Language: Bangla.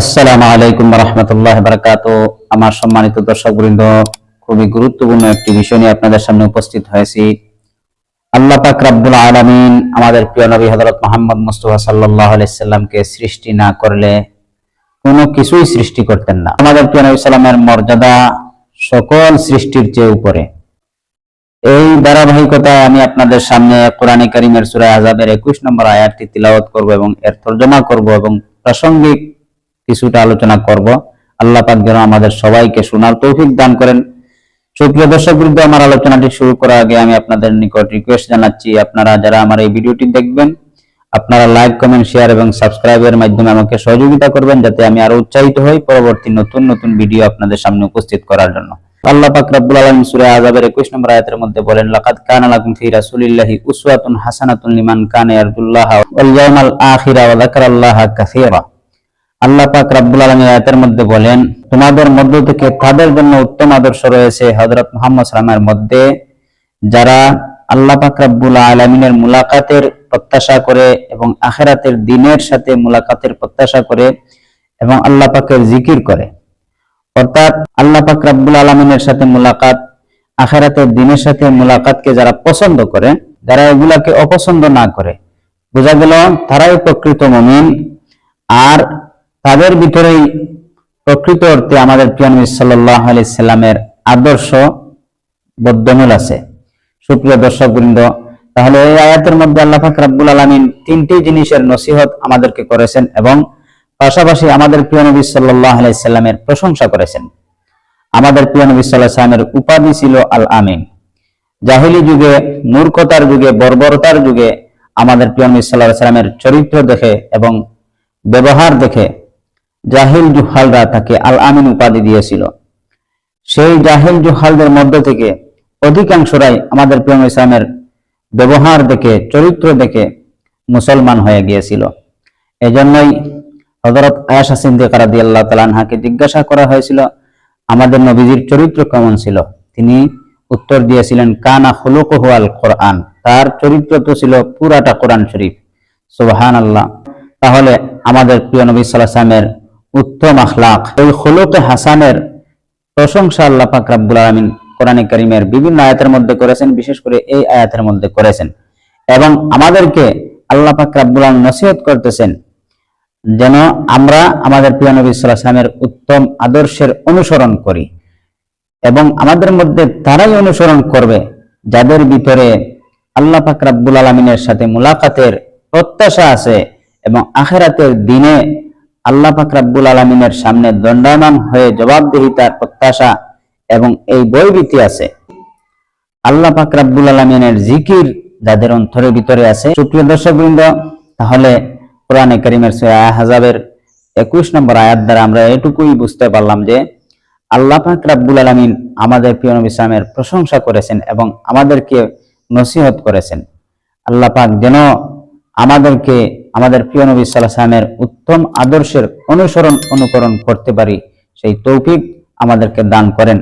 আসসালামু আলাইকুম রহমতুল্লাহ বারাকাত আমার সম্মানিত দর্শক বৃন্দ খুবই গুরুত্বপূর্ণ একটি বিষয় নিয়ে আপনাদের সামনে উপস্থিত হয়েছি। আল্লাহ পাক রাব্বুল আলামিন আমাদের প্রিয় নবী হযরত মুহাম্মদ মুস্তাফা সাল্লাল্লাহু আলাইহি সাল্লামকে সৃষ্টি না করলে কোনো কিছুই সৃষ্টি করতেন না। আমাদের প্রিয় নবী সাল্লামের মর্যাদা সকল সৃষ্টির চেয়ে উপরে। এই ধারাবাহিকতায় আমি আপনাদের সামনে কোরআনে কারিমের সূরা আযাবের 21 নম্বর আয়াতটি তিলাওয়াত করব এবং এর তরজমা করব এবং প্রাসঙ্গিক কিছুটা আলোচনা করব। আল্লাহ পাক যেন আমাদের সবাইকে শোনার তৌফিক দান করেন। সুপ্রিয় দর্শক বৃন্দ, আমার আলোচনাটি শুরু করার আগে আমি আপনাদের নিকট রিকোয়েস্ট জানাচ্ছি, আপনারা যারা আমার এই ভিডিওটি দেখবেন, আপনারা লাইক কমেন্ট শেয়ার এবং সাবস্ক্রাইবের মাধ্যমে আমাকে সহযোগিতা করবেন যাতে আমি আরও উৎসাহিত হই পরবর্তী নতুন নতুন ভিডিও আপনাদের সামনে উপস্থিত করার জন্য। আল্লাহ পাক রব্বুল আলামিন সূরা আযাবের 21 নম্বর আয়াতের মধ্যে বলেন, লাকাদ কানা লাকুম ফি রাসূলিল্লাহি উসওয়াতুন হাসানাতুন লিমান কানা ইয়ারজুল্লাহ ওয়াল ইয়াউমাল আখিরা ওয়া যাকারাল্লাহা কাসীরা। আল্লাহ পাক রাব্বুল আলামিন আয়াতের মধ্যে বলেন, তোমাদের মধ্য থেকে তাদের জন্য উত্তম আদর্শ রয়েছে? হযরত মুহাম্মদ সাল্লামের মধ্যে, যারা আল্লাহ পাক রাব্বুল আলামিনের মুলাকাতের প্রত্যাশা করে এবং আখিরাতের দিনের সাথে মুলাকাতের প্রত্যাশা করে এবং আল্লাহ পাকের জিকির করে। অর্থাৎ আল্লাহ পাক রাব্বুল আলামিনের সাথে মুলাকাত, আখিরাতের দিনের সাথে মুলাকাতকে যারা পছন্দ করে, যারা এগুলাকে অপছন্দ না করে, বোঝা গেল তারাই প্রকৃত মুমিন। আর তাদের ভিতরেই প্রকৃত অর্থে আমাদের প্রিয় নবী সাল্লাল্লাহু আলাইহি সাল্লামের আদর্শ বদ্ধমূল আছে। সুপ্রিয় দর্শক বৃন্দ তাহলে এই আয়াতের মধ্যে আল্লাহ পাক রাব্বুল আলামিন তিনটি জিনিসের নসিহত আমাদেরকে করেছেন এবং পাশাপাশি আমাদের প্রিয় নবী সাল্লাল্লাহু আলাইহি সাল্লামের প্রশংসা করেছেন। আমাদের প্রিয় নবী আলাইহি সাল্লামের উপাধি ছিল আল আমিন জাহিলি যুগে, মূর্খতার যুগে, বর্বরতার যুগে আমাদের প্রিয় নবী সাল্লাল্লাহু সাল্লামের চরিত্র দেখে এবং ব্যবহার দেখে জাহিল জুহালরা তাকে আল আমিন উপাধি দিয়েছিল। সেই জাহিল জুহালদের মধ্য থেকে অধিকাংশরাই আমাদের নবী ইসলামের ব্যবহার দেখে, চরিত্র দেখে মুসলমান হয়ে গিয়েছিল। এজন্যই হজরত আয়াসা সিদ্দিকা রাদিয়াল্লাহু তাআলা আনহাকে জিজ্ঞাসা করা হয়েছিল, আমাদের নবীজির চরিত্র কেমন ছিল? তিনি উত্তর দিয়েছিলেন, কানা খুলুকুহু আল কোরআন তার চরিত্র তো ছিল পুরাটা কোরআন শরীফ। সুবাহান আল্লাহ তাহলে আমাদের প্রিয় নবী আলাইহি ওয়াসাল্লামের উত্তম আখলাক। এই খুলুকে হাসানের প্রশংসা আল্লাহ পাক রাব্বুল আলামিন কোরআনে কারীমের বিভিন্ন আয়াতের মধ্যে করেছেন, বিশেষ করে এই আয়াতের মধ্যে করেছেন। এবং আমাদেরকে আল্লাহ পাক রাব্বুল আলামিন নসিহত করতেছেন যেন আমরা আমাদের প্রিয় নবী সাল্লাল্লাহু আলাইহি উত্তম আদর্শের অনুসরণ করি। এবং আমাদের মধ্যে তারাই অনুসরণ করবে, যাদের ভিতরে আল্লাহ পাক রাব্বুল আলামিনের সাথে মুলাকাতের প্রত্যাশা আছে এবং আখেরাতের দিনে আল্লাহ পাক রাব্বুল আলামিনের সামনে দণ্ডায়মান হয়ে জবাবদিহিতার প্রত্যাশা এবং এই বইভীতি আছে। আল্লাহ পাক রাব্বুল আলামিনের জিকির যাদের অন্তরের ভিতরে আছে, সুপ্রিয় দর্শকবৃন্দ, তাহলে কোরআনে কারিমের সূরা আহজাবের 21 নম্বর আয়াত দ্বারা আমরা এটুকুই বুঝতে পারলাম যে, আল্লাহ পাক রাব্বুল আলামিন আমাদের প্রিয় নবী ইসলামের প্রশংসা করেছেন এবং আমাদেরকে নসিহত করেছেন। আল্লাহ পাক যেন আমাদেরকে আমাদের প্রিয় নবী ওয়াসাল্লামের উত্তম আদর্শের অনুসরণ, অনুকরণ করতে পারি। সেই তৌফিক আমাদেরকে দান করেন।